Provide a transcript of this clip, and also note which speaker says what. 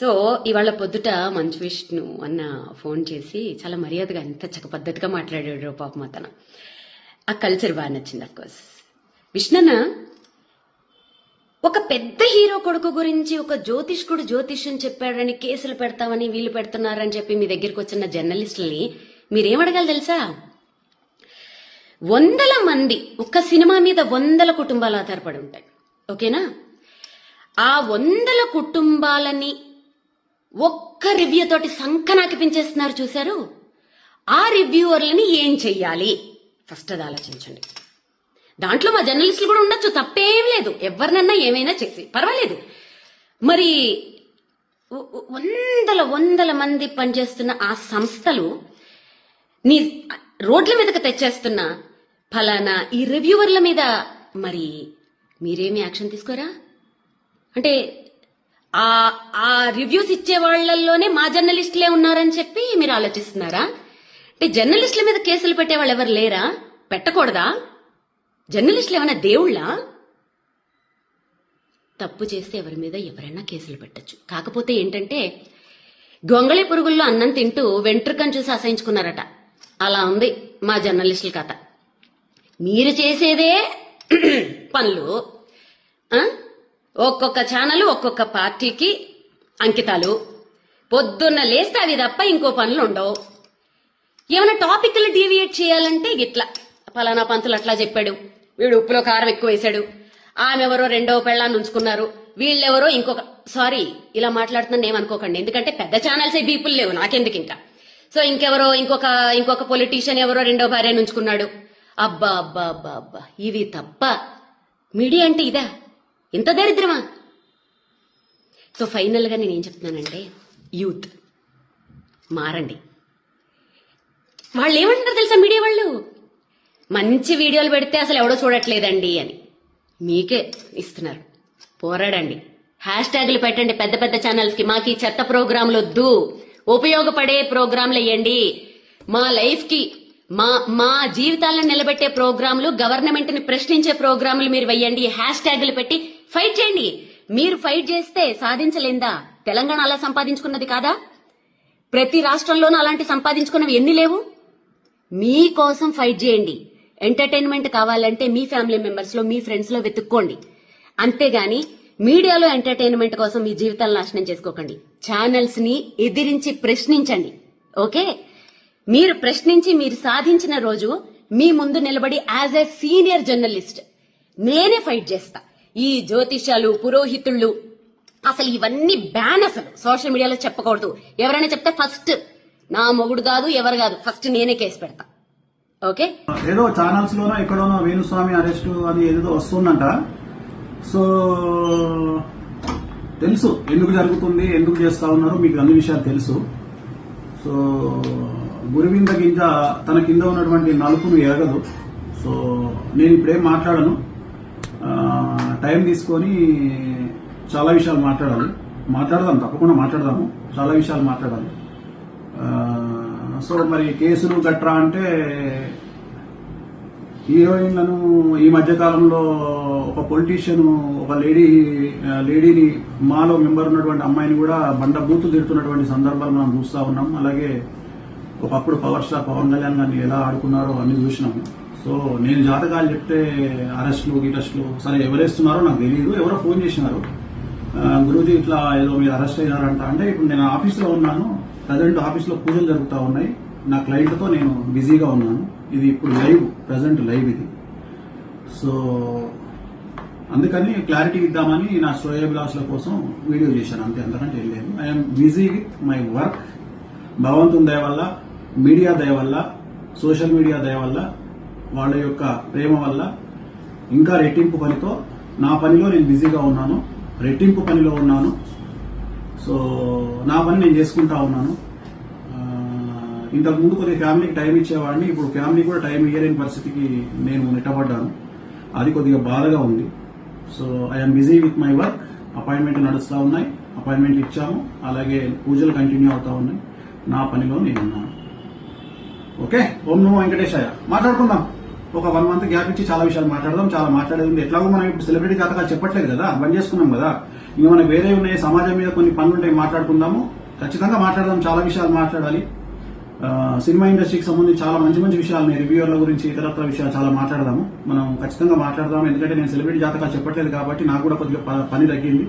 Speaker 1: So ఇవాళ పొద్దుట మంచు విష్ణు అన్న ఫోన్ చేసి చాలా మర్యాదగా ఎంత చక్క పద్ధతిగా మాట్లాడాడు పాపం అతను. ఆ కల్చర్ బాగా నచ్చింది అఫ్కోర్స్ విష్ణన్న ఒక పెద్ద హీరో కొడుకు గురించి ఒక జ్యోతిష్కుడు జ్యోతిష్యం చెప్పాడని కేసులు పెడతామని వీళ్ళు పెడుతున్నారని చెప్పి మీ దగ్గరికి వచ్చిన జర్నలిస్టుల్ని మీరేమడగాలి తెలుసా? వందల మంది ఒక సినిమా మీద వందల కుటుంబాలు ఆధారపడి ఉంటాయి. ఓకేనా? ఆ వందల కుటుంబాలని ఒక్క రివ్యూ తోటి సంకనాకి పెంచేస్తున్నారు చూశారు? ఆ రివ్యూవర్లని ఏం చెయ్యాలి? ఫస్ట్ అది ఆలోచించండి. దాంట్లో మా జర్నలిస్టులు కూడా ఉండొచ్చు తప్పేం లేదు. ఎవరినన్నా ఏమైనా చేసి పర్వాలేదు. మరి వందల వందల మంది పనిచేస్తున్న ఆ సంస్థలు నీ రోడ్ల మీదకి తెచ్చేస్తున్న ఫలానా ఈ రివ్యూవర్ల మీద మరి మీరేమి యాక్షన్ తీసుకోరా? అంటే ఆ ఆ రివ్యూస్ ఇచ్చే వాళ్ళల్లోనే మా జర్నలిస్టులే ఉన్నారని చెప్పి మీరు ఆలోచిస్తున్నారా? అంటే జర్నలిస్టుల మీద కేసులు పెట్టే వాళ్ళు ఎవరు లేరా? పెట్టకూడదా? జర్నలిస్టులు ఏమైనా దేవుళ్ళా? తప్పు చేస్తే ఎవరి మీద ఎవరైనా కేసులు పెట్టచ్చు. కాకపోతే ఏంటంటే గొంగళి పురుగుల్లో అన్నం తింటూ వెంట్రుకను చూసి అసహించుకున్నారట. అలా ఉంది మా జర్నలిస్టుల కథ. మీరు చేసేదే పనులు. ఒక్కొక్క ఛానల్ ఒక్కొక్క పార్టీకి అంకితాలు. పొద్దున్న లేస్తే అవి తప్ప ఇంకో పనులు ఉండవు. ఏమైనా టాపిక్లు డీవియేట్ చేయాలంటే గిట్లా ఫలానా పంతులు అట్లా చెప్పాడు. వీడు ఉప్పులో కారం ఎక్కువ వేశాడు. ఆమె ఎవరో రెండవ పెళ్ళాన్ని ఉంచుకున్నారు. వీళ్ళెవరో ఇంకొక సారీ ఇలా మాట్లాడుతున్నాను ఏమనుకోకండి ఎందుకంటే పెద్ద ఛానల్స్ బీపుల్ లేవు. నాకెందుకు ఇంకా? సో ఇంకెవరో ఇంకొక ఇంకొక పొలిటీషియన్ ఎవరో రెండో భార్యను ఉంచుకున్నాడు. అబ్బా అబ్బా అబ్బా అబ్బా. ఇవి తప్ప. మీడియా అంటే ఇదా? ఇంత దరిద్రమా? సో ఫైనల్గా నేను ఏం చెప్తున్నానంటే యూత్ మారండి. వాళ్ళు ఏమంటారు తెలుసా మీడియా వాళ్ళు? మంచి వీడియోలు పెడితే అసలు ఎవడో చూడట్లేదండి అని. మీకే ఇస్తున్నారు. పోరాడండి. హ్యాష్ ట్యాగ్లు పెట్టండి పెద్ద పెద్ద ఛానల్స్కి మాకు ఈ చెత్త ప్రోగ్రాంలు వద్దు. ఉపయోగపడే ప్రోగ్రాంలు వేయండి. మా లైఫ్కి మా మా జీవితాలను నిలబెట్టే ప్రోగ్రాంలు గవర్నమెంట్ని ప్రశ్నించే ప్రోగ్రాంలు మీరు వెయ్యండి హ్యాష్ ట్యాగ్లు పెట్టి ఫైట్ చేయండి. మీరు ఫైట్ చేస్తే సాధించలేందా? తెలంగాణ అలా సంపాదించుకున్నది కాదా? ప్రతి రాష్ట్రంలోనూ అలాంటి సంపాదించుకున్నవి ఎన్ని లేవు? మీకోసం ఫైట్ చేయండి. ఎంటర్టైన్మెంట్ కావాలంటే మీ ఫ్యామిలీ మెంబర్స్లో మీ ఫ్రెండ్స్లో వెతుక్కోండి. అంతేగాని మీడియాలో ఎంటర్టైన్మెంట్ కోసం మీ జీవితాలు నాశనం చేసుకోకండి. ఛానల్స్ని ఎదిరించి ప్రశ్నించండి. ఓకే? మీరు ప్రశ్నించి మీరు సాధించిన రోజు మీ ముందు నిలబడి యాజ్ ఎ సీనియర్ జర్నలిస్ట్ నేనే ఫైట్ చేస్తా. ఈ జ్యోతిష్యాలు పురోహితుళ్ళు అసలు ఇవన్నీ బ్యాన్ అసలు. సోషల్ మీడియాలో చెప్పకూడదు. ఎవరైనా చెప్తే ఫస్ట్ నా మొగుడు కాదు ఎవరు కాదు ఫస్ట్ నేనే కేసు పెడతా. ఓకే?
Speaker 2: ఏదో ఛానల్స్ లోనో ఎక్కడోనో వేణుస్వామి అరెస్ట్ అని ఏదో వస్తుందంట. సో తెలుసు ఎందుకు జరుగుతుంది ఎందుకు చేస్తా ఉన్నారు మీకు అన్ని విషయాలు తెలుసు. సో గురువింద గింజ తన కింద ఉన్నటువంటి నలుపును ఎరగదు. సో నేను ఇప్పుడేం మాట్లాడను. టైం తీసుకొని చాలా విషయాలు మాట్లాడాలి. మాట్లాడదాం తప్పకుండా మాట్లాడదాము. చాలా విషయాలు మాట్లాడాలి. సో మరి కేసులు గట్రా అంటే హీరోయిన్లను ఈ మధ్య కాలంలో ఒక పొలిటీషియన్ ఒక లేడీ లేడీని మాలో మెంబర్ ఉన్నటువంటి అమ్మాయిని కూడా బండ బూతులు తిడుతున్నటువంటి సందర్భాలు మనం చూస్తూ ఉన్నాం. అలాగే ఒకప్పుడు పవర్ స్టార్ పవన్ కళ్యాణ్ గారిని ఎలా ఆడుకున్నారో అన్ని చూసినాము సో నేను జాతకాలు చెప్తే అరెస్టులు గిటెస్టులు సరే ఎవరేస్తున్నారో నాకు తెలియదు ఎవరో ఫోన్ చేసినారు. ఆ, ఇట్లా ఏదో మీరు అరెస్ట్ అయ్యారంట అంటే ఇప్పుడు నేను ఆఫీస్లో ఉన్నాను ప్రజెంట్ ఆఫీస్లో పూజలు జరుగుతూ ఉన్నాయి. నా క్లయింట్తో నేను బిజీగా ఉన్నాను. ఇది ఇప్పుడు లైవ్ ప్రజెంట్ లైవ్ ఇది. సో అందుకని క్లారిటీ ఇద్దామని నా శ్రేయోభిలాషుల కోసం వీడియో చేశాను. అంతే అంతకంటే వెళ్ళలేదు I'm busy with my work భగవంతుని దయ వల్ల మీడియా దయ వల్ల సోషల్ మీడియా దయ వల్ల వాళ్ళ యొక్క ప్రేమ వల్ల ఇంకా రెట్టింపు పనితో నా పనిలో నేను బిజీగా ఉన్నాను రెట్టింపు పనిలో ఉన్నాను. సో నా పని నేను చేసుకుంటా ఉన్నాను. ఇంతకు ముందు కొద్దిగా ఫ్యామిలీకి టైం ఇచ్చేవాడిని ఇప్పుడు ఫ్యామిలీ కూడా టైం ఇయ్యలేని పరిస్థితికి నేను నిట్టబడ్డాను అది కొద్దిగా బాధగా ఉంది. So I'm busy with my work appointment నడుస్తూ ఉన్నాయి. అపాయింట్మెంట్ ఇచ్చాము. అలాగే పూజలు కంటిన్యూ అవుతా ఉన్నాయి. నా పనిలో నేను ఉన్నాను. ఓకే ఓం నమో వెంకటేశాయ. మాట్లాడుకుందాం. ఒక వన్ మంత్ గ్యాప్ ఇచ్చి చాలా విషయాలు మాట్లాడదాం చాలా మాట్లాడేది ఉంది. ఎట్లాగో మనం ఇప్పుడు సెలబ్రిటీ జాతకాలు చెప్పట్లేదు కదా బంద్ చేసుకున్నాం కదా. ఇంకా మనకి వేరే ఉన్నాయి సమాజం మీద కొన్ని పనులు ఉంటాయి మాట్లాడుకుందాము. ఖచ్చితంగా మాట్లాడదాం చాలా విషయాలు మాట్లాడాలి. సినిమా ఇండస్ట్రీకి సంబంధించి చాలా మంచి మంచి విషయాలు రివ్యూర్ల గురించి ఇతరత్ర విషయాలు చాలా మాట్లాడదాము. మనం ఖచ్చితంగా మాట్లాడదాం ఎందుకంటే నేను సెలబ్రిటీ జాతకాలు చెప్పట్లేదు కాబట్టి నాకు కూడా కొద్దిగా ప- పని తగ్గింది.